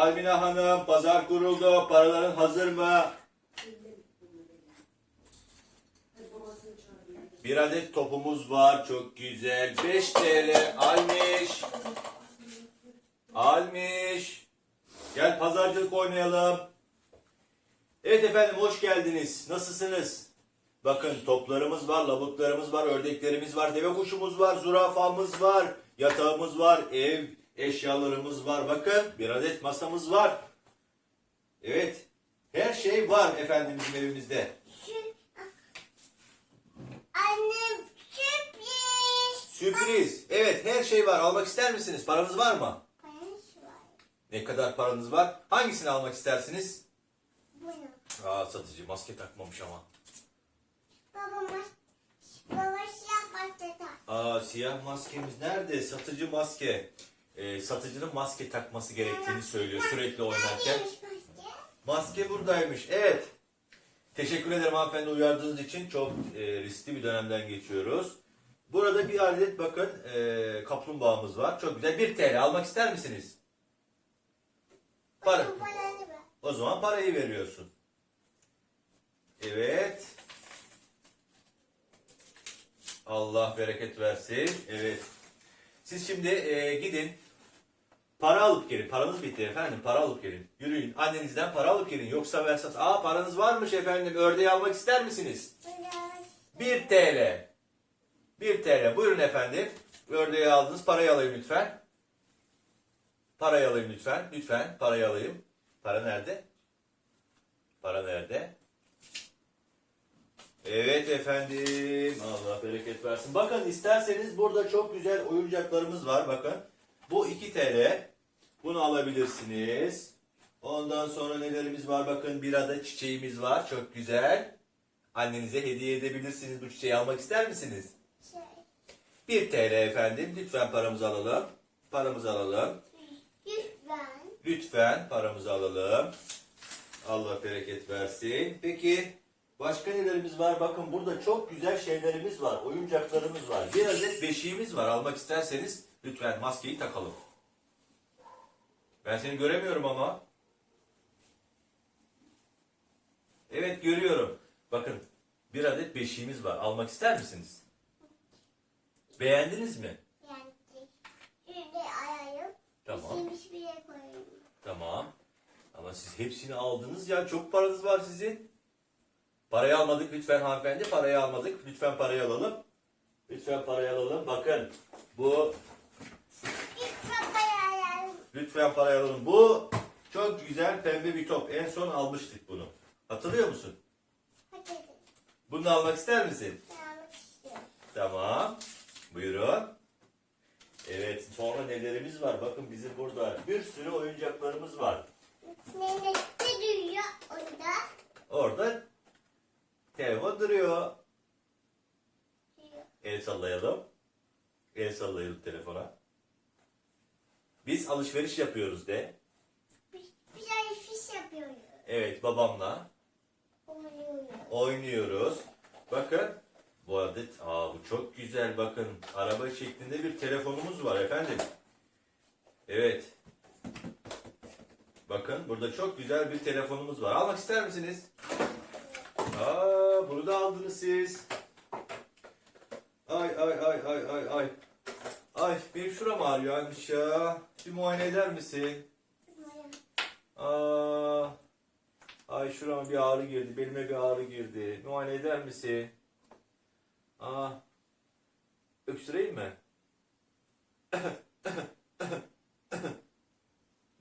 Almina Hanım pazar kuruldu. Paraların hazır mı? Bir adet topumuz var. Çok güzel. 5 TL almış. Almış. Gel pazarcılık oynayalım. Evet efendim hoş geldiniz. Nasılsınız? Bakın toplarımız var, lavuklarımız var, ördeklerimiz var, deve kuşumuz var, zürafamız var, yatağımız var, ev eşyalarımız var. Bakın bir adet masamız var. Evet. Her şey var efendim bizim evimizde. Annem sürpriz. Sürpriz. Evet her şey var. Almak ister misiniz? Paranız var mı? Paranız var. Ne kadar paranız var? Hangisini almak istersiniz? Bunu. Aa satıcı maske takmamış ama. Babama baba siyah pasta Aa siyah maskemiz nerede? Satıcı maske. Ee, satıcının maske takması gerektiğini söylüyor sürekli oynarken. Maske buradaymış. Evet. Teşekkür ederim hanımefendi uyardığınız için. Çok e, riskli bir dönemden geçiyoruz. Burada bir adet bakın e, kaplumbağamız var. Çok güzel. 1 TL almak ister misiniz? Para. O zaman parayı veriyorsun. Evet. Allah bereket versin. Evet. Siz şimdi e, gidin. Para alıp gelin. Paranız bitti efendim. Para alıp gelin. Yürüyün. Annenizden para alıp gelin. Yoksa versat. Aa paranız varmış efendim. Ördeği almak ister misiniz? Biraz. 1 TL. 1 TL. Buyurun efendim. Ördeği aldınız. Parayı alayım lütfen. Parayı alayım lütfen. Lütfen parayı alayım. Para nerede? Para nerede? Evet efendim. Allah bereket versin. Bakın isterseniz burada çok güzel oyuncaklarımız var. Bakın. Bu 2 TL. Bunu alabilirsiniz. Ondan sonra nelerimiz var? Bakın bir adet çiçeğimiz var. Çok güzel. Annenize hediye edebilirsiniz. Bu çiçeği almak ister misiniz? Şey. 1 TL efendim. Lütfen paramızı alalım. Paramızı alalım. Lütfen. Lütfen paramızı alalım. Allah bereket versin. Peki başka nelerimiz var? Bakın burada çok güzel şeylerimiz var. Oyuncaklarımız var. Bir adet beşiğimiz var. Almak isterseniz lütfen maskeyi takalım. Ben seni göremiyorum ama. Evet görüyorum. Bakın bir adet beşiğimiz var. Almak ister misiniz? Beğendiniz mi? Şöyle ayarım. Tamam. Yemiş bir yere koyayım. Tamam. Ama siz hepsini aldınız ya. Çok paranız var sizin. Parayı almadık lütfen hanımefendi. Parayı almadık. Lütfen parayı alalım. Lütfen parayı alalım. Bakın bu. Lütfen parayı alalım. Bu çok güzel pembe bir top. En son almıştık bunu. Hatırlıyor musun? Hadi. Bunu almak ister misin? Almak istiyorum. Tamam. Buyurun. Evet sonra nelerimiz var? Bakın bizim burada bir sürü oyuncaklarımız var. Ne ne ne duruyor orada? Orada telefon. Duruyor. El sallayalım. El sallayalım telefona. Biz alışveriş yapıyoruz de. Biz, biz alışveriş yapıyoruz. Evet babamla Oynuyoruz. oynuyoruz. Bakın bu adet aa bu çok güzel bakın araba şeklinde bir telefonumuz var efendim. Evet. Bakın burada çok güzel bir telefonumuz var. Almak ister misiniz? Aa bunu da aldınız siz. Ay ay ay ay ay ay. Ay benim şuram ağrıyormuş ya. Bir muayene eder misin? Aa, ay şurama bir ağrı girdi, belime bir ağrı girdi. Muayene eder misin? Aa, öksüreyim mi?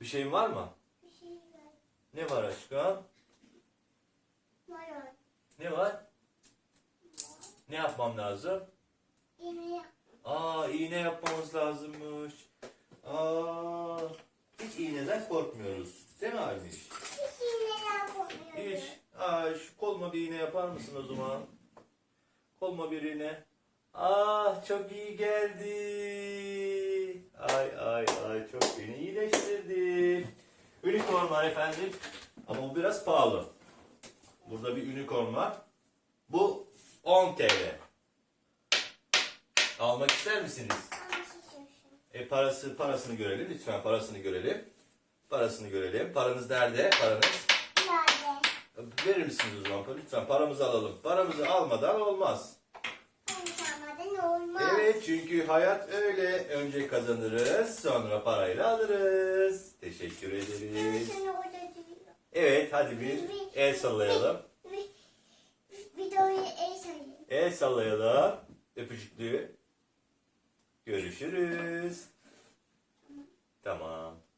bir şeyin var mı? Bir şey var. Ne var aşkım? Var. Ne var? Ne yapmam lazım? İğne Aa, iğne yapmamız lazımmış. Aa, hiç iğneden korkmuyoruz. Değil mi Almiş? Hiç iğneler yapamıyoruz. Hiç. Aa, şu koluma bir iğne yapar mısın o zaman? Koluma bir iğne. Ah çok iyi geldi. Ay ay ay çok beni iyileştirdi. Unicorn var efendim. Ama bu biraz pahalı. Burada bir unicorn var. Bu 10 TL. Almak ister misiniz? E parası parasını görelim lütfen parasını görelim. Parasını görelim. Paranız nerede? Paranız. Nerede? Verir misiniz o zaman? Lütfen paramızı alalım. Paramızı almadan olmaz. Konuşamadan olmaz. Evet çünkü hayat öyle. Önce kazanırız sonra parayla alırız. Teşekkür ederiz. Evet hadi bir el sallayalım. Vi- Videoyu el sayayım. El sallayalım. Öpücüklü. Görüşürüz. Tamam.